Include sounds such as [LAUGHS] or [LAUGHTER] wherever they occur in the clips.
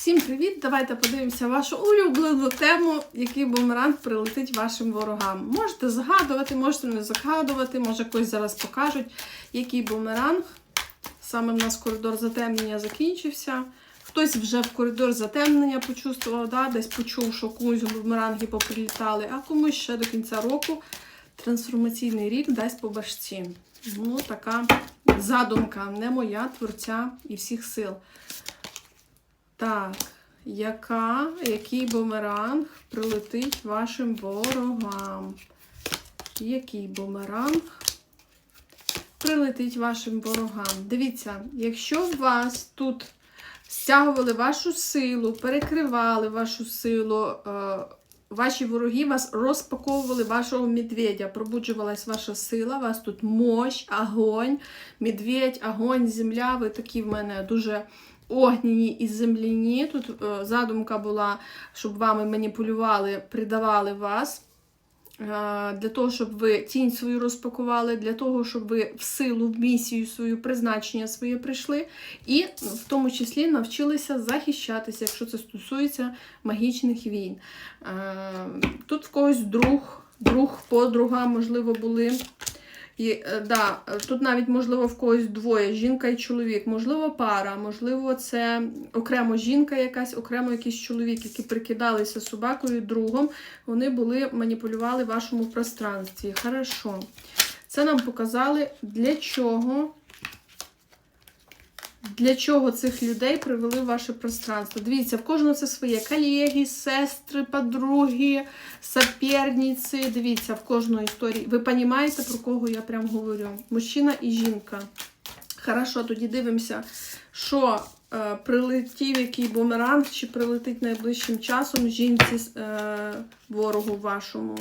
Всім привіт! Давайте подивимося вашу улюблену тему, який бумеранг прилетить вашим ворогам. Можете згадувати, можете не загадувати, може когось зараз покажуть, який бумеранг. Саме в нас коридор затемнення закінчився. Хтось вже в коридор затемнення почувствував, да? десь почув, що комусь бумеранги поприлітали, а комусь ще до кінця року трансформаційний рік дасть по башці. Ну, така задумка, не моя творця і всіх сил. Так, яка, який бумеранг прилетить вашим ворогам? Який бумеранг прилетить вашим ворогам? Дивіться, якщо вас тут стягували вашу силу, перекривали вашу силу, е, ваші вороги вас розпаковували вашого медведя, пробуджувалась ваша сила, вас тут мощь, огонь, медведь, огонь, земля. Ви такі в мене дуже огняні і земляні. Тут е, задумка була, щоб вами маніпулювали, придавали вас. е, Для того, щоб ви тінь свою розпакували, для того, щоб ви в силу, в місію свою, призначення своє прийшли, і в тому числі навчилися захищатися, якщо це стосується магічних війн. Е, Тут в когось друг, друг, подруга, можливо, були. І, е, да, е, тут навіть, можливо, в когось двоє, жінка і чоловік, можливо, пара, можливо, це окремо жінка якась, окремо якийсь чоловік, які прикидалися собакою другом, вони були, маніпулювали в вашому пространстві. Хорошо. Це нам показали, для чого. Для чого цих людей привели в ваше пространство? Дивіться, в кожного це своє колеги, сестри, подруги, соперниці. Дивіться, в кожної історії. Ви розумієте, про кого я прям говорю? Мужчина і жінка. Хорошо, тоді дивимося, що е, прилетів який бумеранг, чи прилетить найближчим часом жінці е, ворогу вашому.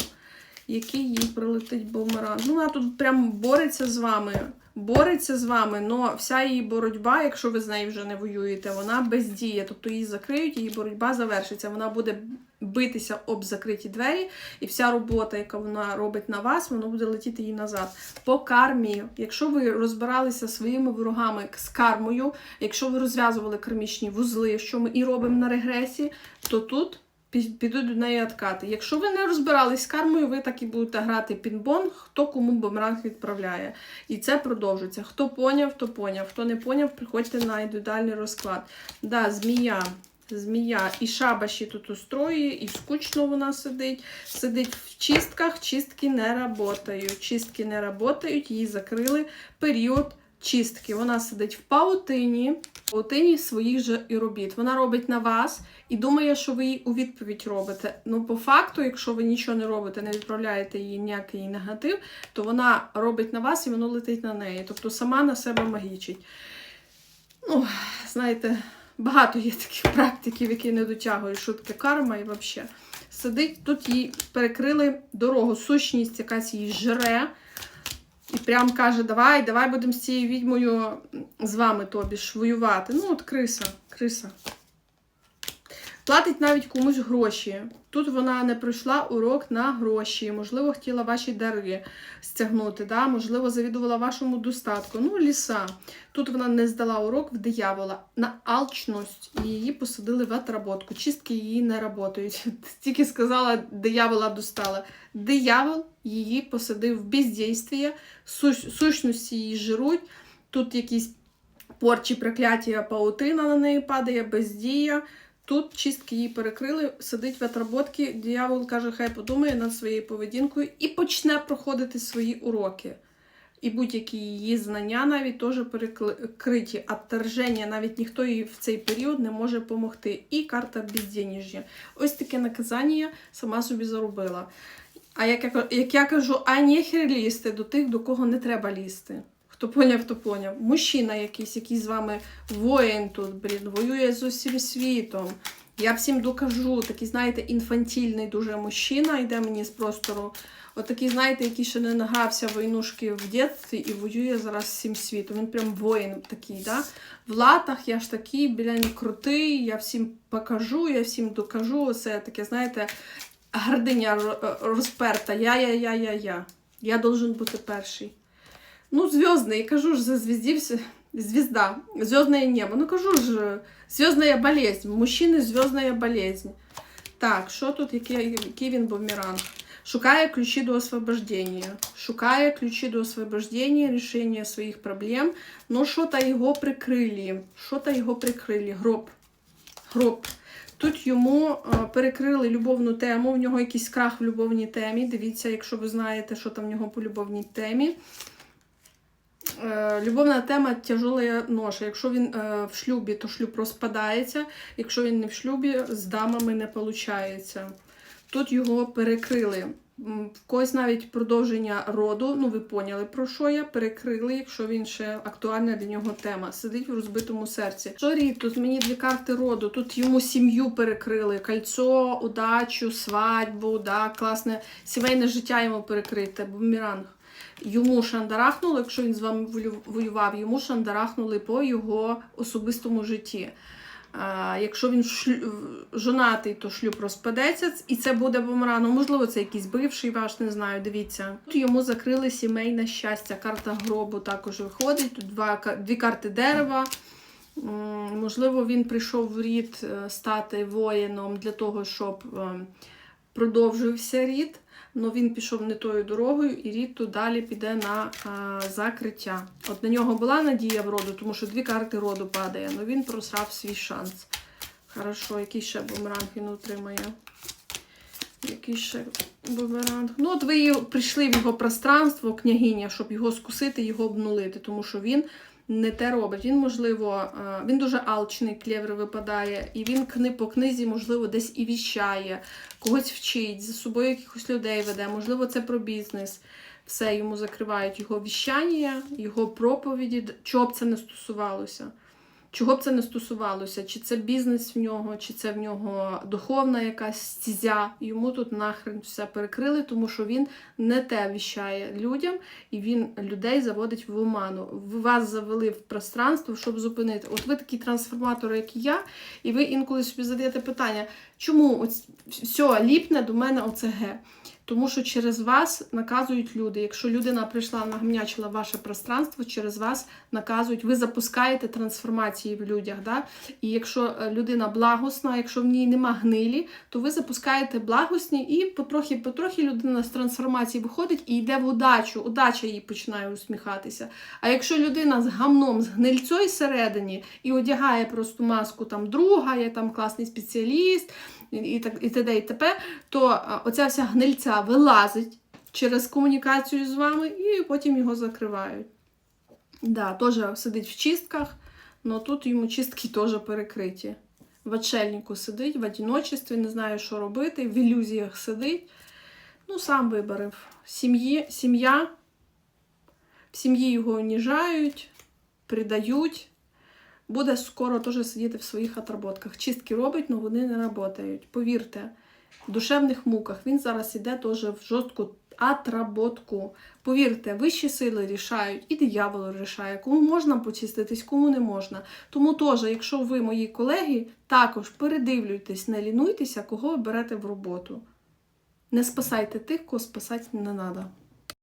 Який їй прилетить бумеранг. Ну, вона тут прям бореться з вами. Бореться з вами, але вся її боротьба, якщо ви з нею вже не воюєте, вона бездіє. Тобто її закриють, її боротьба завершиться. Вона буде битися об закриті двері, і вся робота, яка вона робить на вас, вона буде летіти їй назад. По кармі, якщо ви розбиралися своїми ворогами з кармою, якщо ви розв'язували кармічні вузли, що ми і робимо на регресі, то тут підуть до неї откати. Якщо ви не розбирались з кармою, ви так і будете грати пінбон, хто кому бумеранг відправляє. І це продовжується. Хто поняв, то поняв. Хто не поняв, приходьте на індивідуальний розклад. Да, змія. Змія і шабаші тут устроює, і скучно вона сидить. Сидить в чистках, чистки не работають. Чистки не работають, їй закрили період чистки. Вона сидить в паутині, в паутині своїх же і робіт. Вона робить на вас і думає, що ви їй у відповідь робите. Ну, по факту, якщо ви нічого не робите, не відправляєте їй ніякий негатив, то вона робить на вас і воно летить на неї. Тобто сама на себе магічить. Ну, знаєте, багато є таких практиків, які не дотягують шутки карма і взагалі. Сидить, тут їй перекрили дорогу, сущність якась її жре. І прям каже: давай, давай будемо з цією відьмою з вами тобі ж воювати. Ну, от криса, криса. Платить навіть комусь гроші. Тут вона не пройшла урок на гроші. Можливо, хотіла ваші дари стягнути, да? можливо, завідувала вашому достатку. Ну, ліса. Тут вона не здала урок в диявола на алчність і її посадили в отработку. Чистки її не працюють. [LAUGHS] Тільки сказала, диявола достала. Диявол її посадив в бездействие, сущності її жируть. Тут якісь порчі, прокляття, паутина на неї падає, бездія. Тут чистки її перекрили, сидить в отработці, диявол каже, хай подумає над своєю поведінкою і почне проходити свої уроки. І будь-які її знання навіть теж перекриті. Отторження, навіть ніхто їй в цей період не може допомогти. І карта безденежжя. Ось таке наказання сама собі заробила. А як я, як я кажу, а нехер лізти до тих, до кого не треба лізти. Хто поняв, то поняв. Мужчина якийсь, який з вами воїн тут, блін, воює з усім світом. Я всім докажу, такий, знаєте, інфантільний дуже мужчина йде мені з простору. От такий, знаєте, який ще не награвся войнушки в дитинстві і воює зараз всім світом. Він прям воїн такий, да? В латах я ж такий, блін, крутий, я всім покажу, я всім докажу. Оце таке, знаєте, гординя розперта. Я, я, я, я, я. Я должен бути перший. Ну, зв'язний, кажу ж, зазвіздівся. Звезда, звездное небо. Ну кажу ж, звездная болезнь. Мужчини звездная болезнь. Так, що тут, який, який він бумеранг? Шукає ключі до освобождения. Шукає ключі до освобождения, рішення своїх проблем. Ну, що-то його прикрили. Що-то його прикрили. Гроб. Гроб. Тут йому перекрили любовну тему, в нього якийсь крах в любовній темі. Дивіться, якщо ви знаєте, що там в нього по любовній темі. Е, Любовна тема тяжелая ноша. Якщо він е, в шлюбі, то шлюб розпадається. Якщо він не в шлюбі, з дамами не виходить. Тут його перекрили. В когось навіть продовження роду, ну ви поняли про що я, перекрили, якщо він ще актуальна для нього тема. Сидить в розбитому серці. Сорі, тут мені дві карти роду, тут йому сім'ю перекрили. Кольцо, удачу, свадьбу, да, класне сімейне життя йому перекрите, бумеранг. Йому шандарахнули, якщо він з вами воював, йому шандарахнули по його особистому житті. Якщо він шлю... жонатий, то шлюб розпадеться, і це буде бумераном. Можливо, це якийсь бивший ваш, не знаю, дивіться. Тут йому закрили сімейне щастя. Карта гробу також виходить. Тут два, дві карти дерева. Можливо, він прийшов в рід е, стати воїном для того, щоб е, продовжився рід. але він пішов не тою дорогою, і рід тут далі піде на а, закриття. От на нього була надія в роду, тому що дві карти роду падає, але він просрав свій шанс. Хорошо, який ще бумеранг він отримає? Який ще бумеранг? Ну, от ви прийшли в його пространство, княгиня, щоб його скусити, його обнулити, тому що він не те робить. Він, можливо, е, він дуже алчний, клєвр випадає, і він по книзі, можливо, десь і віщає, когось вчить, за собою якихось людей веде, можливо, це про бізнес. Все йому закривають його віщання, його проповіді, чого б це не стосувалося. Чого б це не стосувалося? Чи це бізнес в нього, чи це в нього духовна якась стізя. Йому тут нахрен все перекрили, тому що він не те віщає людям, і він людей заводить в оману. Вас завели в пространство, щоб зупинити. От ви такі трансформатори, як і я, і ви інколи собі задаєте питання, чому ось все ліпне до мене оце ге? Тому що через вас наказують люди. Якщо людина прийшла, нагм'ячила ваше пространство, через вас наказують, ви запускаєте трансформації в людях. Да? І якщо е, людина благосна, якщо в ній нема гнилі, то ви запускаєте благосні, і потрохи-потрохи людина з трансформації виходить і йде в удачу. Удача їй починає усміхатися. А якщо людина з гамном, з гнильцою всередині і одягає просто маску там друга, я там класний спеціаліст, і, так і т.д. і т.п., то оця вся гнильця вилазить через комунікацію з вами і потім його закривають. Да, теж сидить в чистках, але тут йому чистки теж перекриті. В отшельнику сидить, в одиночестві, не знає, що робити, в ілюзіях сидить. Ну, сам виборив. Сім'я, в сім'ї його уніжають, придають. Буде скоро теж сидіти в своїх отработках. Чистки робить, але вони не працюють. Повірте, душевних муках він зараз іде теж в жорстку отработку. Повірте, вищі сили рішають, і диявол рішає, кому можна почиститись, кому не можна. Тому теж, якщо ви, мої колеги, також передивлюйтесь, не лінуйтеся, кого ви берете в роботу. Не спасайте тих, кого спасати не треба.